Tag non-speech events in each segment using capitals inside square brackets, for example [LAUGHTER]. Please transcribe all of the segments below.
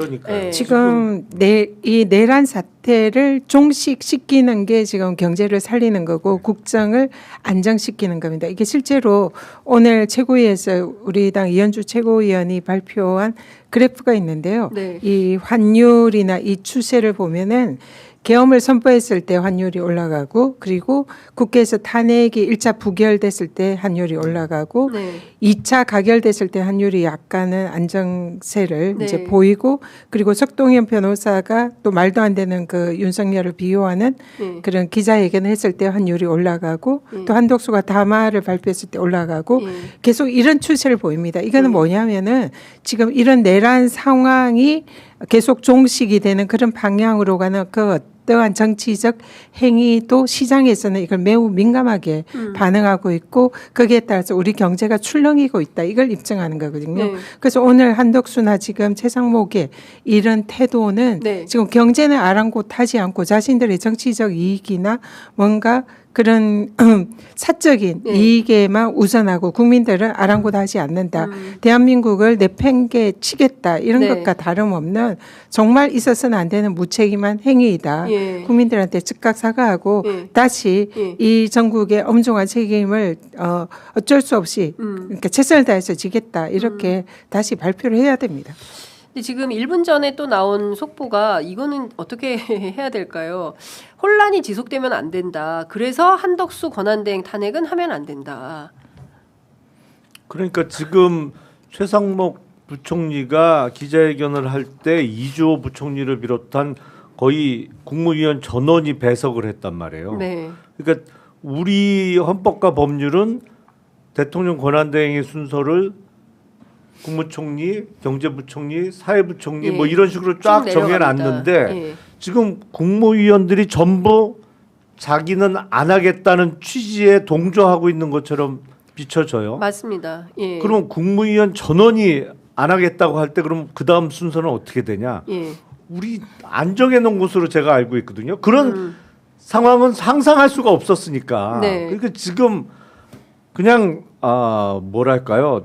그러니까요. 네. 지금 내, 이 내란 사태를 종식시키는 게 지금 경제를 살리는 거고 국정을 안정시키는 겁니다. 이게 실제로 오늘 최고위에서 우리 당 이현주 최고위원이 발표한 그래프가 있는데요. 네. 이 환율이나 이 추세를 보면은 계엄을 선포했을 때 환율이 올라가고 그리고 국회에서 탄핵이 일차 부결됐을 때 환율이 올라가고 네. 이차 가결됐을 때 환율이 약간은 안정세를 네. 이제 보이고 그리고 석동현 변호사가 또 말도 안 되는 그 윤석열을 비호하는 네. 그런 기자회견을 했을 때 환율이 올라가고 음. 또 한독수가 담화를 발표했을 때 올라가고 예. 계속 이런 추세를 보입니다. 이거는 음. 뭐냐면은 지금 이런 내란 상황이 계속 종식이 되는 그런 방향으로 가는 그 어떠한 정치적 행위도 시장에서는 이걸 매우 민감하게 음. 반응하고 있고 거기에 따라서 우리 경제가 출렁이고 있다 이걸 입증하는 거거든요. 네. 그래서 오늘 한덕수나 지금 최상목의 이런 태도는 네. 지금 경제는 아랑곳하지 않고 자신들의 정치적 이익이나 뭔가 그런 [CLEARS THROAT] 사적인 네. 이익에만 우선하고 국민들은 아랑곳하지 않는다. 음. 대한민국을 내팽개 치겠다 이런 네. 것과 다름없는 정말 있어서는 안 되는 무책임한 행위이다. 예. 국민들한테 즉각 사과하고 예. 다시 예. 이 전국의 엄중한 책임을 어, 어쩔 수 없이 음. 그러니까 최선을 다해서 지겠다 이렇게 다시 발표를 해야 됩니다. 근데 지금 1분 전에 또 나온 속보가 이거는 어떻게 [LAUGHS] 해야 될까요? 혼란이 지속되면 안 된다. 그래서 한덕수 권한대행 탄핵은 하면 안 된다. 그러니까 지금 최상목 부총리가 기자회견을 할 때 이주호 부총리를 비롯한 거의 국무위원 전원이 배석을 했단 말이에요. 네. 그러니까 우리 헌법과 법률은 대통령 권한대행의 순서를 국무총리, 경제부총리, 사회부총리 예. 뭐 이런 식으로 쭉 쫙. 정해놨는데 예. 지금 국무위원들이 전부 자기는 안 하겠다는 취지에 동조하고 있는 것처럼 비춰져요. 맞습니다. 예. 그러면 국무위원 전원이 안 하겠다고 할 때 그럼 그 다음 순서는 어떻게 되냐? 예. 우리 안 정해놓은 것으로 제가 알고 있거든요. 그런 음. 상황은 상상할 수가 없었으니까. 네. 그러니까 지금 그냥 아 뭐랄까요?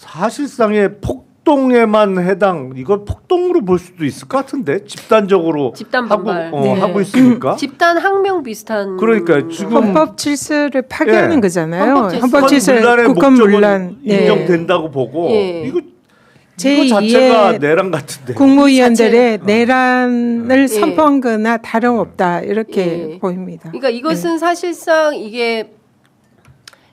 사실상의 폭동에만 해당 이걸 폭동으로 볼 수도 있을 것 같은데 집단적으로 집단 하고 반발. 어, 네. 하고 있으니까. [LAUGHS] 집단 항명 비슷한 그러니까요. 거. 지금 헌법 질서를 파괴하는 예. 거잖아요. 헌법 질서. 헌법 질서 문란의 국권 목적은 문란 예. 인정된다고 보고 예. 이거 제2의 이거 자체가 내란 같은데. 국무위원들의 어. 내란을 예. 선포한 거나 다름없다 이렇게 예. 보입니다. 그러니까 이것은 사실상 이게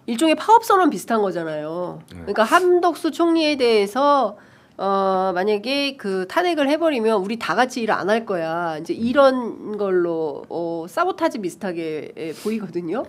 일종의 파업 선언 비슷한 거잖아요. 그러니까 한덕수 총리에 대해서 어 만약에 그 탄핵을 해버리면 우리 다 같이 일 안 할 거야. 이제 이런 걸로 어 사보타지 비슷하게 예, 보이거든요.